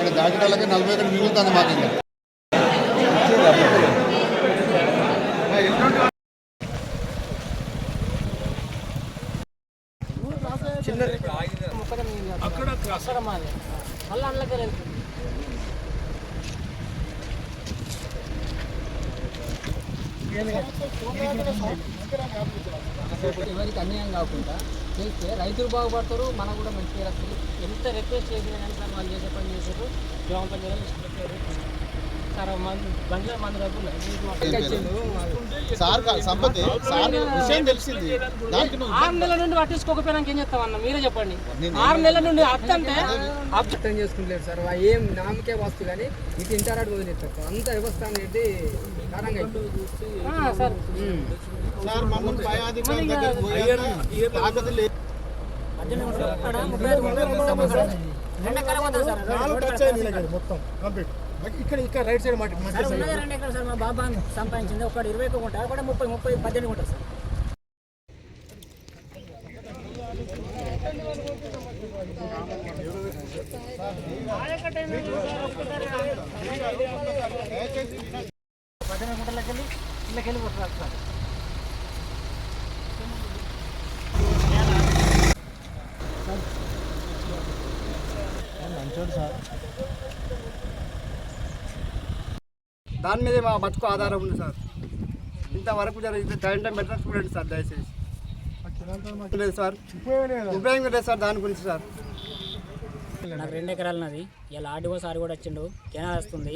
ఇంకా నలభై ఒకటి మిగులుతుంది మాకు ఇంకా. అక్కడ మాది మళ్ళీ అందులోకి వెళ్తుంది ఎవరికి అన్యాయం కాకుండా చేస్తే రైతులు బాగుపడతారు మనకు కూడా మంచి వస్తుంది ఎంత రిక్వెస్ట్ చేసినా కానీ సార్ వాళ్ళు చేసే పని చేసారు గ్రామ పంచాయతీలో సార్ సార్ విషయం తెలిసింది. దానికి ఆరు నెలల నుండి పట్టించుకోకపోయినాక ఏం చేస్తామన్న మీరే చెప్పండి. ఆరు నెలల నుండి అత్తంటే అర్థం చేసుకుంటలేరు సార్. వా- ఏం నామకే వస్తు కానీ ఇటు ఇంటరాడు వదిలేస్తారు సార్ అంత వ్యవస్థ అనేది. ఆ, సార్. సార్ మమ్మల్ని పై అధికారుల దగ్గరికి పోయాక తాకట్టు లేదు. ఇక్కడ ఇక్కడ రైట్ సైడ్ మాట సార్ ఉన్నదే రెండు ఎకరాలు సార్ మా బాబా సంపాదించింది. ఒకటి ఇరవై ఒక గుంట ఒకటి ముప్పై ముప్పై పద్దెనిమిది గుంట సార్. పద్దెనిమిది గుంటలకి వెళ్ళి ఇళ్ళకి వెళ్ళి కొట్టుకోవాలి సార్. దాని మీదే మా బతుకు ఆధారం ఉంది సార్. ఇంతవరకు జరిగితే టైం టైం పెట్టిన చూడండి సార్ దయచేసి. లేదు సార్. ఉపయోగం లేదు సార్ దాని గురించి సార్. నాకు రెండు ఎకరాలు ఉన్నది ఇలా ఆర్డీఓ సార్ కూడా వచ్చిండు. కెనాల్ వస్తుంది.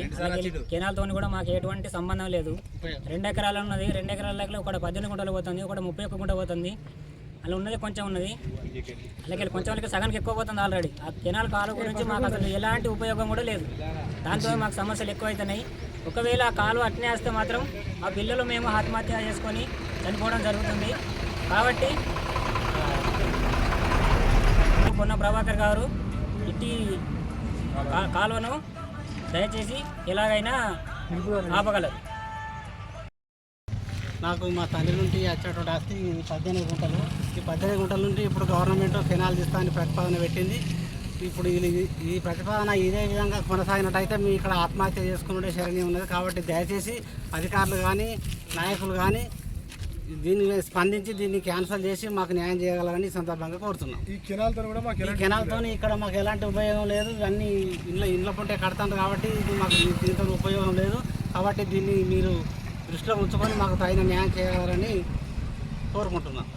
కెనాల్తో కూడా మాకు ఎటువంటి సంబంధం లేదు. రెండు ఎకరాలు ఉన్నది. రెండు ఎకరాల లెక్కలో ఒకటి పద్దెనిమిది గుంటలు పోతుంది. ఒకటి ముప్పై ఒక్క గుంట పోతుంది. అలా ఉన్నది కొంచెం ఉన్నది. అలాగే కొంచెం వాళ్ళకి సగానికి ఎక్కువ పోతుంది ఆల్రెడీ ఆ కెనాల్ కాలువ గురించి మాకు అసలు ఎలాంటి ఉపయోగం కూడా లేదు. దాంతో మాకు సమస్యలు ఎక్కువ అవుతున్నాయి ఒకవేళ ఆ కాలువ అట్నే వేస్తే మాత్రం ఆ పిల్లలు మేము ఆత్మహత్య చేసుకొని చనిపోవడం జరుగుతుంది. కాబట్టి పొన్న ప్రభాకర్ గారు ఇట్టి కాలువను దయచేసి ఎలాగైనా ఆపగలరు. నాకు మా తండ్రి నుండి వచ్చేటువంటి ఆస్తి ఈ పద్దెనిమిది గుంటలు. ఈ పద్దెనిమిది గుంటల నుండి ఇప్పుడు గవర్నమెంట్ ఫినాల్ తీస్తా అని ప్రతిపాదన పెట్టింది. ఇప్పుడు ఈ ప్రతిపాదన ఇదే విధంగా కొనసాగినట్టయితే మీ ఇక్కడ ఆత్మహత్య చేసుకునే శరణ్యం ఉన్నది. కాబట్టి దయచేసి అధికారులు కానీ నాయకులు కానీ దీన్ని స్పందించి దీన్ని క్యాన్సిల్ చేసి మాకు న్యాయం చేయగలరని ఈ సందర్భంగా కోరుతున్నాం. ఈ కెనాల్తో కూడా మాకు ఈ కెనాల్తో ఇక్కడ మాకు ఎలాంటి ఉపయోగం లేదు. అన్ని ఇంట్లో ఇంట్లో పుట్టే కడతాను కాబట్టి ఇది మాకు దీంతో ఉపయోగం లేదు. కాబట్టి దీన్ని మీరు దృష్టిలో ఉంచుకొని మాకు తగిన న్యాయం చేయగలరని కోరుకుంటున్నాం.